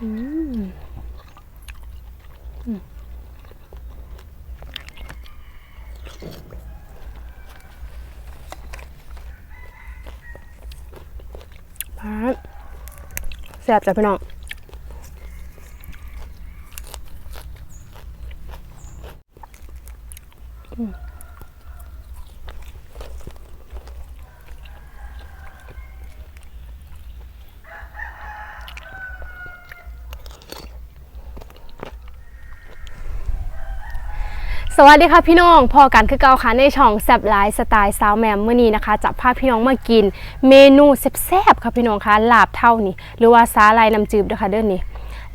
อืมอืมพาดแซ่บจ้ะพี่น้อง สวัสดีค่ะพี่น้องพอกันคือเก่าค่ะในช่องแซบไลฟ์สไตล์สาวแมมเมื่อนี้นะคะจะพาพี่น้องมากิน เมนูแซ่บๆค่ะพี่น้องคะลาบเท่านี่หรือว่าสาลายน้ำจืดนะคะเด้อนี่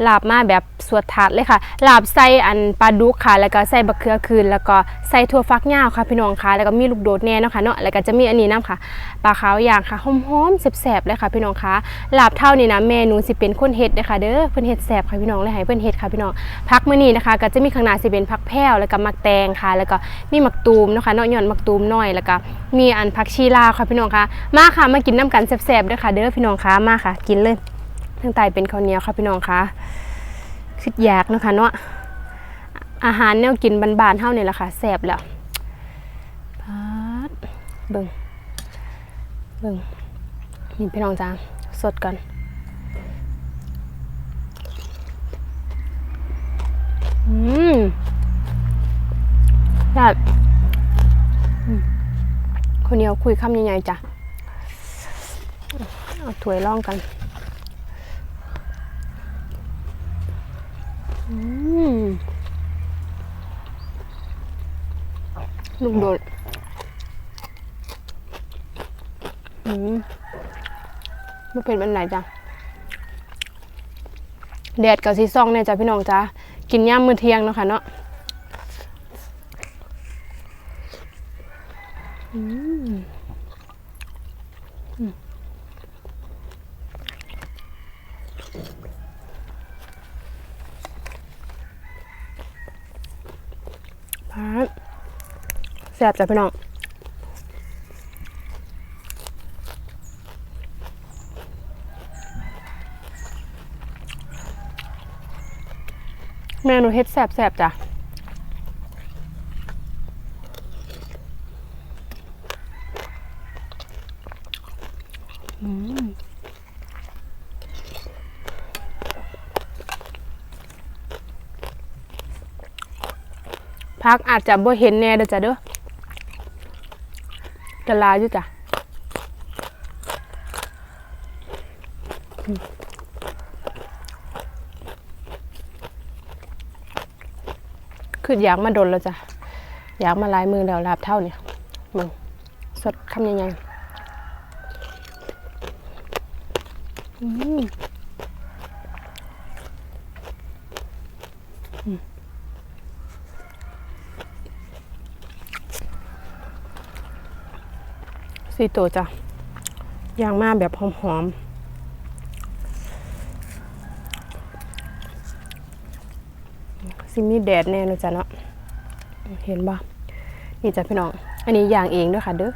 ลาบมาแบบสวดถาดเลยค่ะลาบใส่อันปลาดุกค่ะ แล้วก็ใส่บะเขือคืน แล้วก็ใส่ถั่วฟักยาวค่ะพี่น้องค่ะ แล้วก็มีลูกโดดแน่เนาะค่ะเนาะแล้วก็จะมีอันนี้น้ำค่ะปลาขาวย่างค่ะหอมๆแซ่บๆเลยค่ะพี่น้องคะลาบเท่านี่นะเมนูสิเป็นคนเฮ็ดเด้อค่ะเด้อเพิ่อนเฮ็ดแซ่บค่ะพี่น้องเลยให้เพิ่อนเฮ็ดค่ะพี่น้องพักมื้อนี้นะคะ ก็จะมีข้างหน้าสิเป็นพักแพ้วแล้วก็มักแตงค่ะ แล้วก็มีมักตูมเนาะคะเนาะหย่อนมักตูมน้อยแล้วก็มีอันผักชีลาวค่ะพี่น้องคะมาค่ะมากินน้ำกันแซ่บๆด้อค่ะ เด้อพี่น้องคะมาค่ะ กินเลย ทั้งใต้เป็นข้าวเหนียวค่ะพี่น้องคะคิดอยากนะคะเนาะอาหารแนวกินบานๆเฮานี่แหละค่ะแซ่บแล้วพัดเบิ่งเบิ่งนี่พี่น้องจ้าสดก่อนอืมแบบคนเดียวคุยคำใหญ่ๆจ้ะเอาถ้วยร่องกัน อืม ลุงโดดอืมไม่เป็นเป็นไหนจ้ะแดดกับซีซองเนี่ยจ้ะพี่น้องจ้ะกินย่ามมื้อเที่ยงเนาะค่ะเนาะอืมอืมพาด แซ่บจ้ะพี่น้องเมนูเฮ็ดแสบๆจ้ะอืมพักอาจจะบ่เห็นแน่เด้อจ้ะเด้อ จะลาอยู่จ้ะคืออยากมาดนแล้วจ้ะอยากมาลายมือแล้วลาบเท่าเนี่ยมึงสดคำยังไงอืมอืม สี่ตัวจ้ะย่างมาแบบหอมๆซิมีแดดแน่เลยจ้ะเนาะเห็นบ่นี่จ้ะพี่น้อง อันนี้ย่างเองด้วยค่ะเด้อ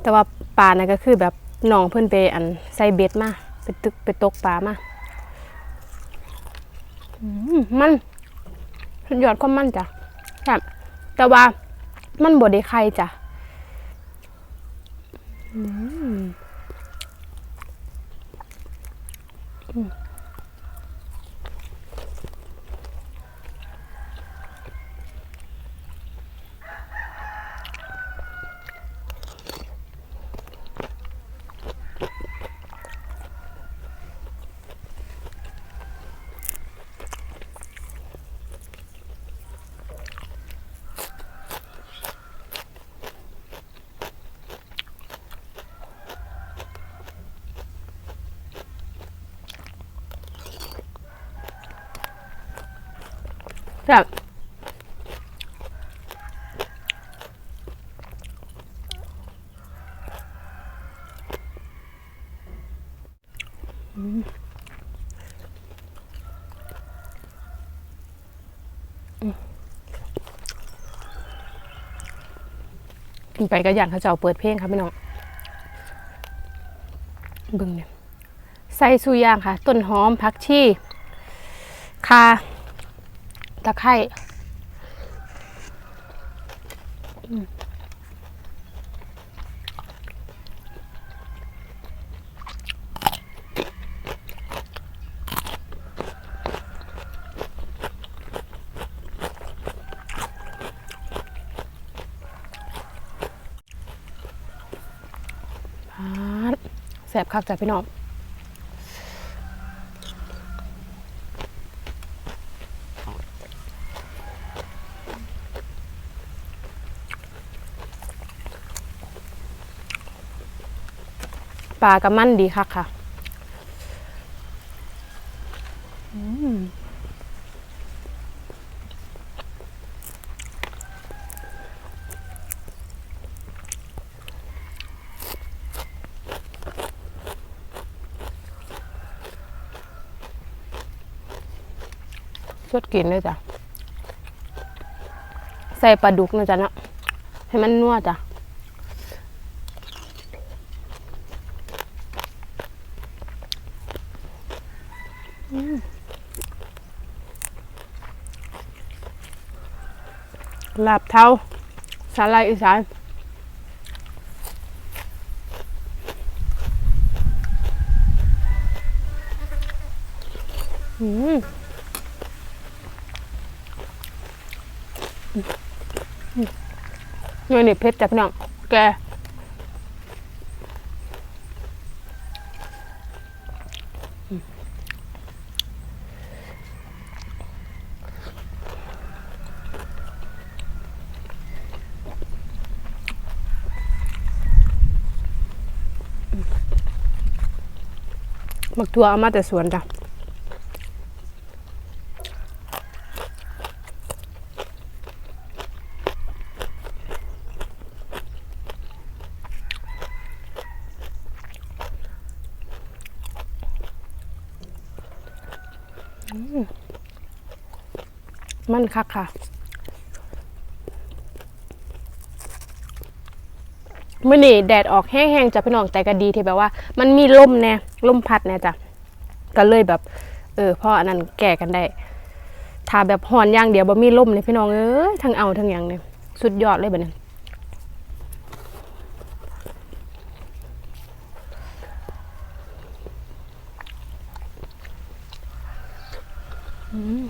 แต่ว่าปลานะก็คือแบบน้องเพิ่อนไปอันใส่เบ็ดมาไปตึกไปตกปลามาอืมันสุดยอดความมันจ้ะครับแต่ว่ามันบ่ได้ไข่จ้ะ อืม อืมครับกินไปก็อย่างเขาเจ้าเปิดเพลงครับพี่น้องบึงเนี่ยสส่สุยางค่ะ ต้นหอมผักชีคา ตะไคร้อืมพาดแสบคักจ้ะพี่น้อง ปลากับมันดีคักค่ะอืมสดกินเลยจ้ะ ใส่ปลาดุกนะจ๊ะเนาะให้มันนัวจ้ะ ลาบเท้าสาลายอีสานอืมเงินนี่เพชรจ้ะพี่น้องแก มักทัวเอามาแต่สวนจ้ะมมันคักค่ะ มื่อนี่แดดออกแห้งๆจ้ะพี่น้องแต่ก็ดีที่แบบว่า มันมีลมแน่ลมพัดแน่จ้ะก็เลยแบบ เออพ่ออันนั้นแก่กันได้ถ้าแบบหอนอย่างเดียวบ่มีลมเนี่ยพี่น้องเอ้ยทั้งเอาทั้งอย่างเนี่ยสุดยอดเลยแบบนั้นอืม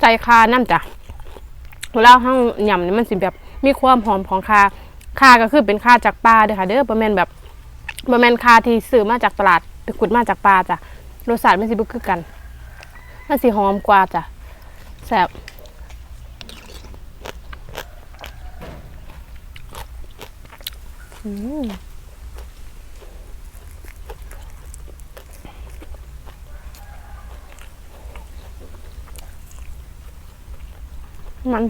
ใจคาน้ำจ้ะเวลาห้างยำนี่มันสิแบบมีความหอมของคาคาก็คือเป็นคาจากปลาเด้อค่ะเด้อประมาณแบบประมาณคาที่ซื้อมาจากตลาดไปขุดมาจากปลาจ้ะรสชาติมันสิบ่คือกันมันสิหอมกว่าจ้ะแซ่บอืม มัน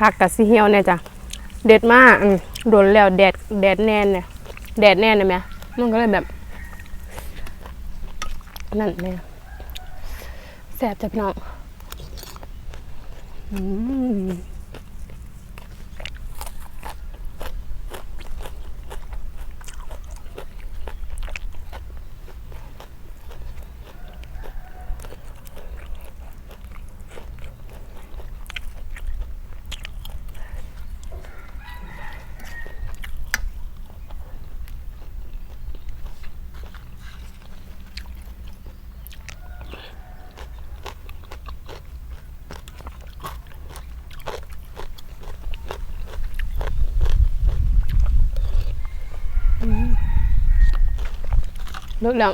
ผักกับซีเฮียวเนี่ยจ้ะเด็ดมากโดนแล้วแดดแดดแน่นเนี่ยแดดแน่นเลยไหมมันก็เลยแบบ นั่นเลยแสบจ้ะพี่น้องอืม ลิกแล้ว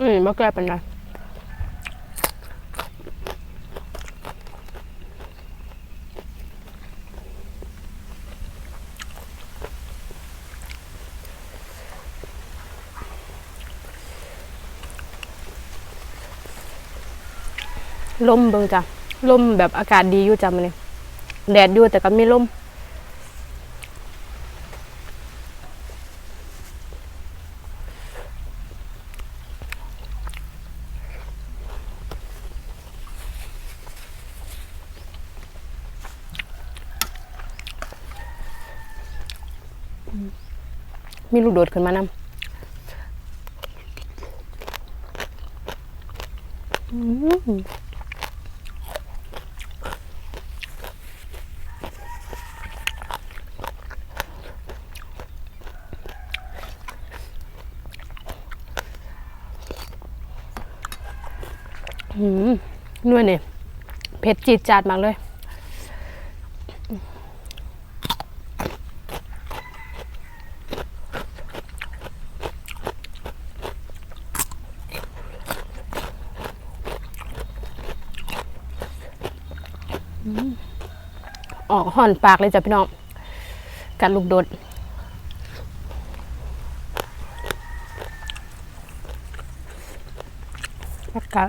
อืมบ่แก้เป็นไร ลมเบิ่งจ้ะลมแบบอากาศดีอยู่จ้ะมันนี่แดดอยู่แต่ก็ไมีลมมีลูกโดดขึ้นมานำอืมอืม นวลเนี่ยเผ็ดจีดจาดมากเลย ออกห่อนปากเลยจ้ะพี่น้อง กัดลูกโดดแล้วก็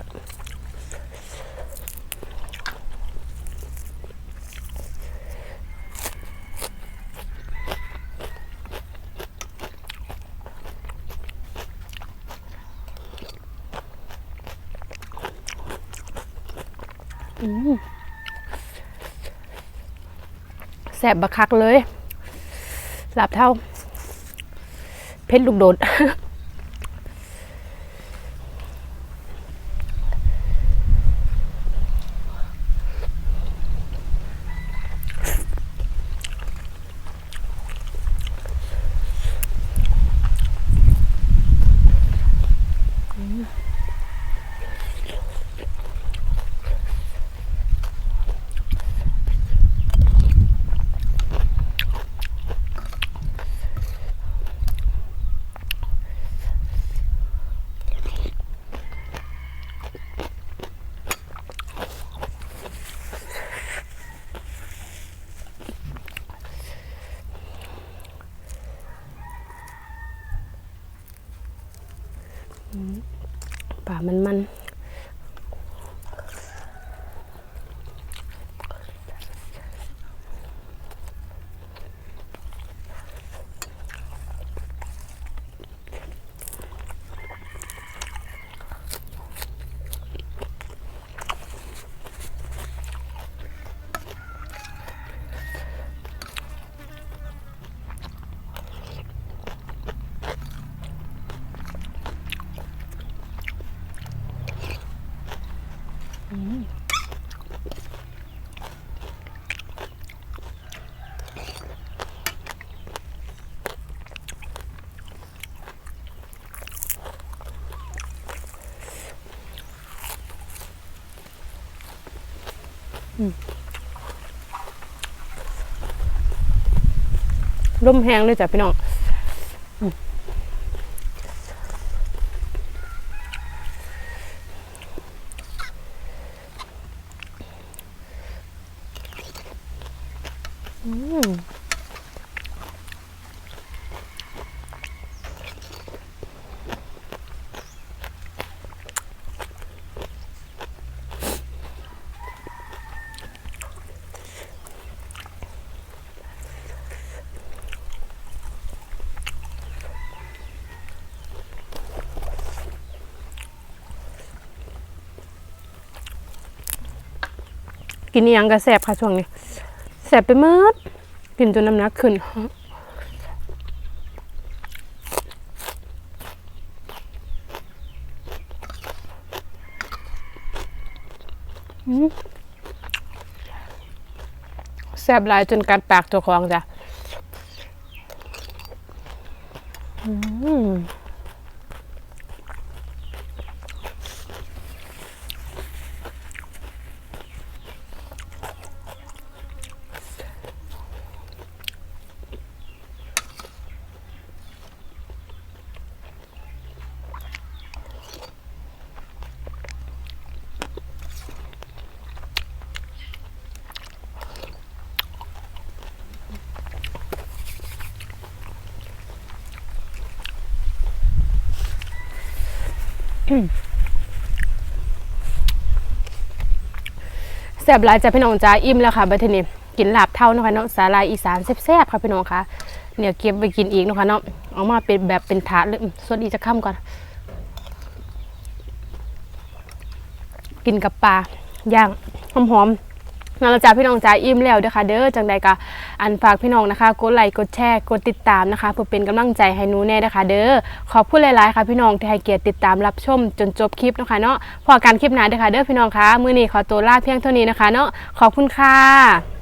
อืม แสบบักคักเลยหลับเท่า เพชรลูกโดด ป่ามันมัน ร่มแห้งเลยจ้ะพี่น้องอืม กินอิหยังก็แสบค่ะช่วงนี้แสบไปหมดกินจนน้ำหนักขึ้นแสบลายจนกัดปากเจ้าของจ้ะอืม แซ่บหลายจ้ะพี่น้องจ้าอิ่มแล้วค่ะบัดทีนี้กินลาบเท่านะคะเนาะสาลายอีสานแซ่บๆค่ะพี่น้องค่ะเนี่ยเก็บไปกินอีกนะคะเนาะเอามาเป็นแบบเป็นถาดเลยส่วนอีจะข้ามก่อน กินกับปลาย่างหอมๆ นั่นละจ้าพี่น้องจ้าอิ่มแล้วเด้อค่ะเด้อจังใดก็อันฝากพี่น้องนะคะกดไลค์กดแชร์กดติดตามนะคะเพื่อเป็นกำลังใจให้หนูแน่เด้อค่ะเด้อขอบคุณหลายๆค่ะพี่น้องที่ให้เกียรติติดตามรับชมจนจบคลิปนะคะเนาะพอการคลิปหน้าเด้อค่ะเด้อพี่น้องคะมื้อนี้ขอตัวลาเพียงเท่านี้นะคะเนาะขอบคุณค่ะ